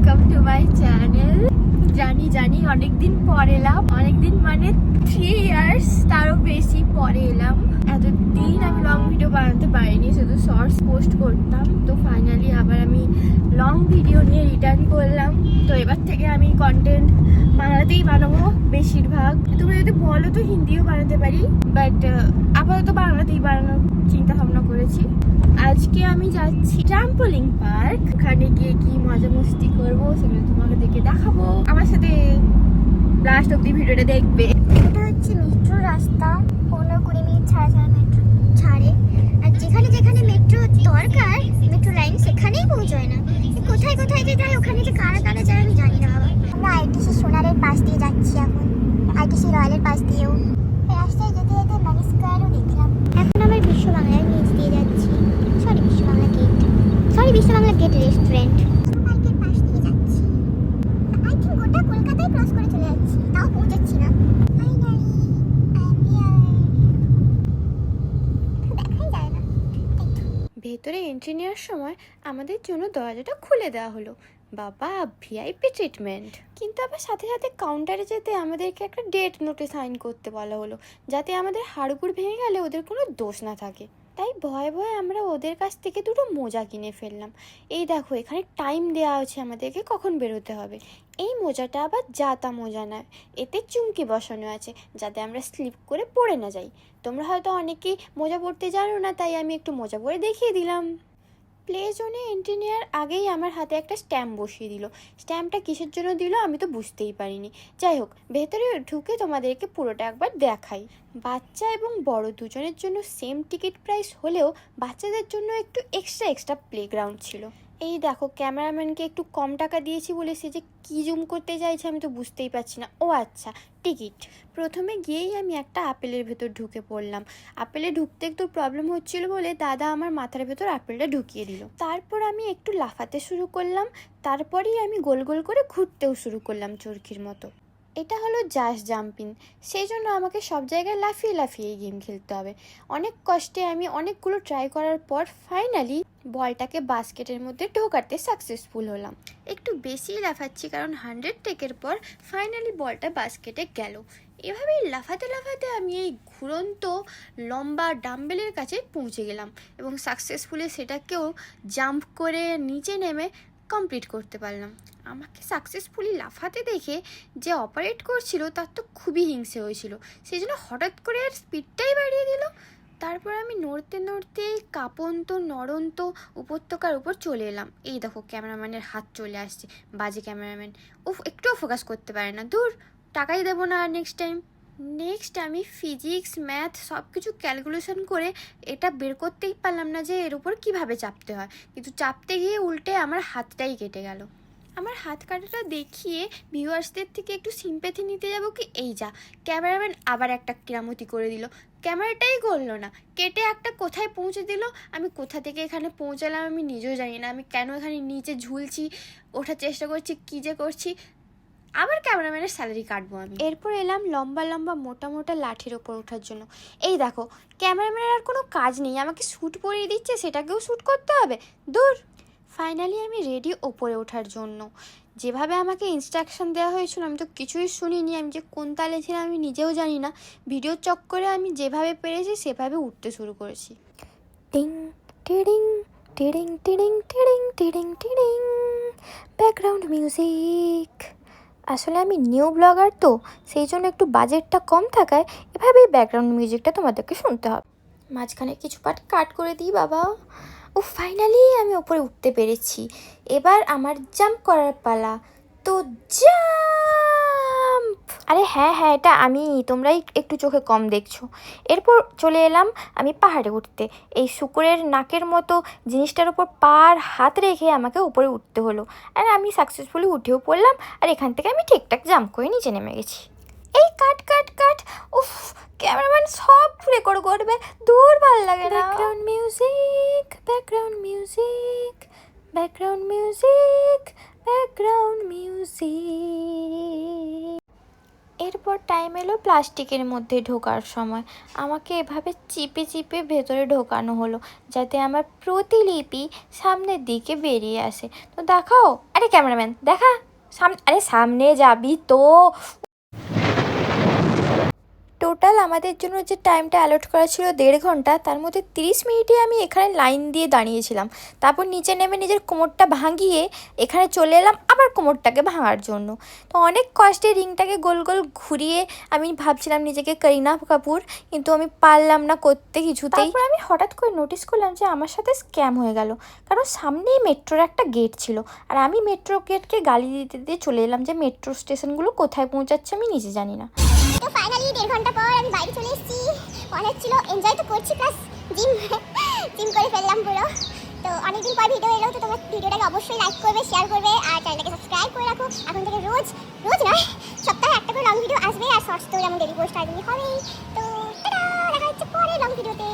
Welcome to my channel জানি জানি, অনেকদিন পর এলাম। অনেকদিন মানে থ্রি ইয়ার্স তারও বেশি পরে এলাম। এতদিন আমি লং ভিডিও বানাতে পারিনি, শুধু শর্টস পোস্ট করতাম। তো ফাইনালি আবার আমি লং ভিডিও নিয়ে রিটার্ন করলাম। তো এবার থেকে আমি কন্টেন্ট বাংলাতেই বানাবো বেশিরভাগ। তুমি যদি বলো তো হিন্দিও বানাতে পারি বাট আপাতত বাংলাতেই বানানোর চিন্তা ভাবনা করেছি। আজকে আমি যাচ্ছি ট্রাম্পলিং পার্ক ওখানে গিয়ে কি মজা মস্তি করব সেগুলো তোমাকে দেখে দেখাবো। আমার সাথে লাস্ট অব্দি ভিডিওটা দেখবে। এটা হচ্ছে মেট্রো রাস্তা। পনেরো কুড়ি মিনিট ছাড়া ছাড়া মেট্রো ছাড়ে। আর যেখানে যেখানে মেট্রো দরকার মেট্রো লাইন সেখানেই পৌঁছয় না কোথায় কোথায় যে যায় ওখানে যে কারা কারা যায় আমি জানি না বাবা আমরা আইটিসি সোনারের পাশ দিয়ে যাচ্ছি এখন আইটিসি রয়্যালের পাশ দিয়েও এই রাস্তায় যেতে যেতে মানি স্কোয়ারও দেখলাম এখন আমার বিশ্ব বাংলার নিচ দিয়ে যাচ্ছি সরি বিশ্ব বাংলা গেট সরি বিশ্ব বাংলা গেট রেস্টুরেন্ট পাশ দিয়ে যাচ্ছি। আই থিঙ্ক গোটা কলকাতায় ক্রস করে চলে যাচ্ছি। তাও পৌঁছাচ্ছি না। আই গাড়ি আই বিয়ার দেখাই যায় না। ভেতরে এন্ট্রি নেওয়ার সময় আমাদের জন্য দরজাটা খুলে দেওয়া হলো। বাবা ভিআইপি ট্রিটমেন্ট কিন্তু আবার সাথে সাথে কাউন্টারে যেতে আমাদেরকে একটা ডেট নোটে সাইন করতে বলা হলো। যাতে আমাদের হাড়গুড় ভেঙে গেলে ওদের কোনো দোষ না থাকে। তাই ভয়ে ভয়ে আমরা ওদের কাছ থেকে দুটো মোজা কিনে ফেললাম। এই দেখো, এখানে টাইম দেওয়া আছে আমাদেরকে কখন বেরোতে হবে। এই মোজাটা আবার জাতা মোজা নয়, এতে চুমকি বসানো আছে, যাতে আমরা স্লিপ করে পড়ে না যাই। তোমরা হয়তো অনেকেই মোজা পড়তে জানো না, তাই আমি একটু মোজা পরে দেখিয়ে দিলাম। প্লে জোনে এন্ট্রি নেওয়ার আগেই আমার হাতে একটা স্ট্যাম্প বসিয়ে দিল। স্ট্যাম্পটা কিসের জন্য দিল আমি তো বুঝতেই পারিনি। যাই হোক, ভেতরে ঢুকে তোমাদেরকে পুরোটা একবার দেখাই। বাচ্চা এবং বড় দুজনের জন্য সেম টিকিট প্রাইস হলেও বাচ্চাদের জন্য একটু এক্সট্রা এক্সট্রা প্লেগ্রাউন্ড ছিল। এই দেখো, ক্যামেরাম্যানকে একটু কম টাকা দিয়েছি বলে সে যে কী জুম করতে চাইছে আমি তো বুঝতেই পারছি না। ও আচ্ছা টিকিট। প্রথমে গিয়েই আমি একটা আপেলের ভেতর ঢুকে পড়লাম। আপেলে ঢুকতে একটু প্রবলেম হচ্ছিল বলে দাদা আমার মাথার ভেতর আপেলটা ঢুকিয়ে দিল। তারপর আমি একটু লাফাতে শুরু করলাম। তারপরেই আমি গোল গোল করে ঘুরতেও শুরু করলাম চরকির মতো। এটা হলো জাস জাম্পিং। সেই জন্য আমাকে সব জায়গায় লাফিয়ে লাফিয়ে গেম খেলতে হবে। অনেক কষ্টে আমি অনেকগুলো ট্রাই করার পর ফাইনালি বলটাকে বাস্কেটের মধ্যে ঢোকাতে সাকসেসফুল হলাম। একটু বেশি লাফাচ্ছি কারণ হান্ড্রেড টেকের পর ফাইনালি বলটা বাস্কেটে গেল। এভাবেই লাফাতে লাফাতে আমি এই ঘুরন্ত লম্বা ডাম্বেলের কাছে পৌঁছে গেলাম এবং সাকসেসফুলি সেটাকেও জাম্প করে নিচে নেমে কমপ্লিট করতে পারলাম। আমাকে সাকসেসফুলি লাফাতে দেখে যে অপারেট করছিল, তার তো খুবই হিংসে হয়েছিল। সেই জন্য হঠাৎ করে আর স্পিডটাই বাড়িয়ে দিল। তারপর আমি নড়তে নড়তে কাঁপন্ত, নড়ন্ত উপত্যকার উপর চলে এলাম। এই দেখো, ক্যামেরাম্যানের হাত চলে আসছে। বাজে ক্যামেরাম্যান। উফ, একটুও ফোকাস করতে পারে না। দূর, টাকাই দেবো না নেক্সট টাইম নেক্সট আমি ফিজিক্স ম্যাথ সব কিছু ক্যালকুলেশন করে এটা বের করতেই পারলাম না যে এর উপর কীভাবে চাপতে হয়। কিন্তু চাপতে গিয়ে উল্টে আমার হাতটাই কেটে গেল। আমার হাত কাটাটা দেখিয়ে ভিউয়ার্সদের থেকে একটু সিম্প্যাথি নিতে যাব কি? এই যা ক্যামেরাম্যান আবার একটা কেরামতি করে দিল। ক্যামেরাটাই করল না, কেটে একটা কোথায় পৌঁছে দিল? আমি কোথা থেকে এখানে পৌঁছালাম আমি নিজেও জানি না। আমি কেন এখানে নিচে ঝুলছি, ওঠার চেষ্টা করছি, কী যে করছি আবার ক্যামেরাম্যানের স্যালারি কাটবো আমি। এরপর এলাম লম্বা লম্বা মোটা মোটা লাঠির ওপর ওঠার জন্য। এই দেখো ক্যামেরাম্যানের আর কোনো কাজ নেই আমাকে শ্যুট পরিয়ে দিচ্ছে সেটাকেও শ্যুট করতে হবে। দূর। ফাইনালি আমি রেডি ওপরে ওঠার জন্য। যেভাবে আমাকে ইনস্ট্রাকশন দেওয়া হয়েছিল আমি তো কিছুই শুনিনি আমি যে কোন তালে ছিলাম আমি নিজেও জানি না। ভিডিও চক্করে আমি যেভাবে পেরেছি সেভাবে উঠতে শুরু করেছি। টিং টিডিং টিডিং টিডিং টিডিং টিডিং টিডিং। ব্যাকগ্রাউন্ড মিউজিক আসলে আমি নিউ ব্লগার তো, সেই জন্য একটু বাজেটটা কম থাকায় এভাবেই ব্যাকগ্রাউন্ড মিউজিকটা তোমাদেরকে শুনতে হবে। মাঝখানে কিছু পার্ট কাট করে দিই, বাবা। ও ফাইনালি আমি ওপরে উঠতে পেরেছি। এবার আমার জাম্প করার পালা। তো জাম্প আরে হ্যাঁ হ্যাঁ এটা আমি, তোমরাই একটু চোখে কম দেখছ। এরপর চলে এলাম আমি পাহাড়ে উঠতে। এই শুকুরের নাকের মতো জিনিসটার উপর পার হাত রেখে আমাকে উপরে উঠতে হলো। আর আমি সাকসেসফুলি উঠেও পড়লাম আর এখান থেকে আমি ঠিকঠাক জাম্প করে নিচে নেমে গেছি। এই কাট কাট কাট, উফ, ক্যামেরাম্যান সব রেকর্ড করবে দূর ভালো লাগে না। Background music background music background music background music এরপর টাইম এলো প্লাস্টিকের মধ্যে ঢোকার সময়। আমাকে এভাবে চিপে চিপে ভেতরে ঢোকানো হলো, যাতে আমার প্রতিলিপি সামনের দিকে বেরিয়ে আসে। তো দেখাও, আরে ক্যামেরাম্যান, দেখা, সাম, আরে সামনে যাবি তো। টোটাল আমাদের জন্য যে টাইমটা অ্যালট করা ছিল দেড় ঘণ্টা তার মধ্যে তিরিশ মিনিটে আমি এখানে লাইন দিয়ে দাঁড়িয়েছিলাম। তারপর নিচে নেমে নিজের কোমরটা ভাঙিয়ে এখানে চলে এলাম আবার কোমরটাকে ভাঙার জন্য। তো অনেক কষ্টে রিংটাকে গোল গোল ঘুরিয়ে আমি ভাবছিলাম নিজেকে করিনা কাপুর কিন্তু আমি পারলাম না করতে কিছুতেই। তারপর আমি হঠাৎ করে নোটিস করলাম যে আমার সাথে স্ক্যাম হয়ে গেল। কারণ সামনেই মেট্রোর একটা গেট ছিল। আর আমি মেট্রো গেটকে গালি দিতে দিয়ে চলে এলাম যে মেট্রো স্টেশনগুলো কোথায় পৌঁছাচ্ছে আমি নিজে জানি না। তো ফাইনালি দেড় ঘণ্টা পর আমি বাইরে চলে এসেছি। অনেক ছিল। এনজয় তো করছি প্লাস জিম জিম করে ফেললাম পুরো। তো অনেকদিন পর ভিডিও এলো, তো তোমরা ভিডিওটাকে অবশ্যই লাইক করবে শেয়ার করবে, আর চ্যানেলটাকে সাবস্ক্রাইব করে রাখো। এখন থেকে রোজ রোজ নয়, সপ্তাহে একটা করে লং ভিডিও আসবে, আর শর্টস তো যেমন ডেলি পোস্ট আর হবেই। তো দেখা হচ্ছে পরে লং ভিডিওতে